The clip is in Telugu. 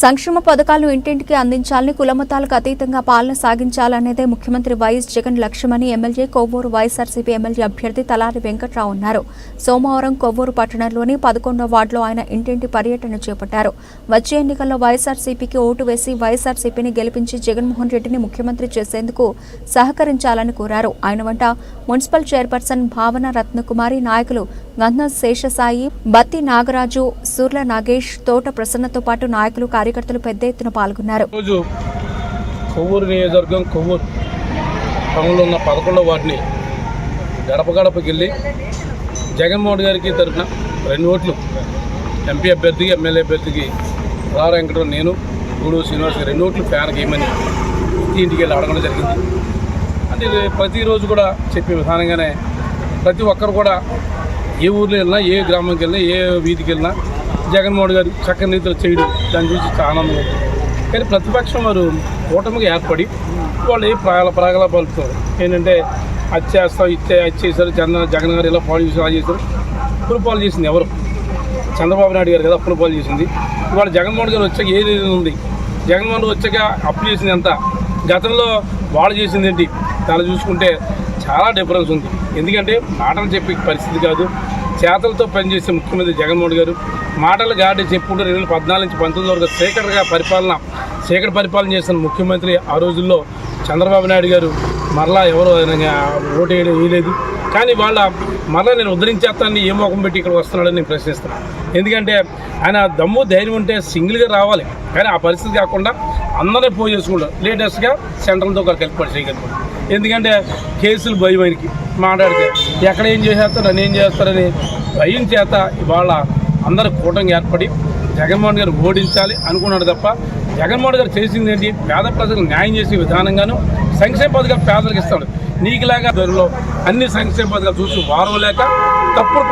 సంక్షేమ పథకాలను ఇంటింటికి అందించాలని కులమతాలకు అతీతంగా పాలన సాగించాలనేదే ముఖ్యమంత్రి వైఎస్ జగన్ లక్ష్యమని ఎమ్మెల్యే కొవ్వూరు వైఎస్ఆర్సీపీ ఎమ్మెల్యే అభ్యర్థి తలారి వెంకట్రావు అన్నారు. సోమవారం కొవ్వూరు పట్టణంలోని పదకొండో వార్డులో ఆయన ఇంటింటి పర్యటన చేపట్టారు. వచ్చే ఎన్నికల్లో వైఎస్ఆర్సీపీకి ఓటు వేసి వైఎస్ఆర్సీపీని గెలిపించి జగన్మోహన్ రెడ్డిని ముఖ్యమంత్రి చేసేందుకు సహకరించాలని కోరారు. ఆయన వెంట మున్సిపల్ చైర్పర్సన్ భావన రత్నకుమారి నాయకులు గంధ శేషసాయి బత్తి నాగరాజు సూర్ల నాగేష్ తోట ప్రసన్నతో పాటు నాయకులు కార్యకర్తలు పెద్ద ఎత్తున పాల్గొన్నారు. రోజు కొవ్వూరు నియోజకవర్గం కొవ్వూరు టౌన్లో ఉన్న పదకొండవ వార్డుని గడప గడపకి వెళ్ళి జగన్మోహన్ గారికి తరఫున రెండు ఓట్లు ఎంపీ అభ్యర్థికి ఎమ్మెల్యే అభ్యర్థికి రా వెంకటరావు నేను గూడూరు శ్రీనివాస్ రెండు ఓట్లు ఫ్యాన్కి గేమని ప్రతి ఇంటికి వెళ్ళి అడగడం జరిగింది. అంటే ప్రతిరోజు కూడా చెప్పే విధానంగానే ప్రతి ఒక్కరు కూడా ఏ ఊర్లో వెళ్ళినా ఏ గ్రామంకి వెళ్ళినా ఏ వీధికి వెళ్ళినా జగన్మోహన్ గారు చక్కని రీతిలో చేయడం దాన్ని చూసి చాలా ఆనందం కానీ ప్రతిపక్షం వారు కూటమిగా ఏర్పడి వాళ్ళు ఏ ప్రాగల ప్రాగల ఏంటంటే అది చేస్తాం ఇచ్చే అది చేశారు చంద్ర జగన్ గారు ఇలా పాలు చేశారు అది చేశారు అప్పులు పాలు చేసింది ఎవరు? చంద్రబాబు నాయుడు గారు కదా అప్పులు పాలు చేసింది. ఇవాళ జగన్మోహన్ గారు వచ్చాక ఏది ఉంది? జగన్మోహన్ వచ్చాక అప్పు చేసింది ఎంత? గతంలో వాళ్ళు చేసింది ఏంటి? దాన్ని చూసుకుంటే చాలా డిఫరెన్స్ ఉంది. ఎందుకంటే మాటలు చెప్పే పరిస్థితి కాదు చేతలతో పనిచేసే ముఖ్యమంత్రి జగన్మోహన్ గారు మాటలు గాడి చెప్పుకుంటూ రెండు వేల పద్నాలుగు నుంచి పంతొమ్మిది వరకు సేకరగా పరిపాలన సేకర పరిపాలన చేసిన ముఖ్యమంత్రి ఆ రోజుల్లో చంద్రబాబు నాయుడు గారు మరలా ఎవరు ఓటు వేయడం వేయలేదు. కానీ వాళ్ళ మరలా నేను ఉద్ధరించేస్తానని ఏ మోకం పెట్టి ఇక్కడ వస్తున్నాడని నేను ప్రశ్నిస్తున్నాను ఎందుకంటే ఆయన దమ్ము ధైర్యం ఉంటే సింగిల్గా రావాలి. కానీ ఆ పరిస్థితి కాకుండా అందరినీ పోయి చేసుకుంటారు. లేటెస్ట్గా సెంట్రల్తో ఒకరు కలిపి చేయగలుగుతారు ఎందుకంటే కేసులు భయం ఆయనకి. మాట్లాడితే ఎక్కడ ఏం చేసేస్తారు నన్ను ఏం చేస్తారని భయం చేత ఇవాళ అందరూ కూటమి ఏర్పడి జగన్మోహన్ గారు ఓడించాలి అనుకున్నాడు తప్ప జగన్మోహన్ గారు చేసింది ఏంటి? పేద ప్రజలకు న్యాయం చేసే విధానంగాను సంక్షేమ పథకాలు పేదలకు ఇస్తాడు. నీకులాగా ధరలో అన్ని సంక్షేమ పథకాలు చూసి వారవలేక తప్పుడు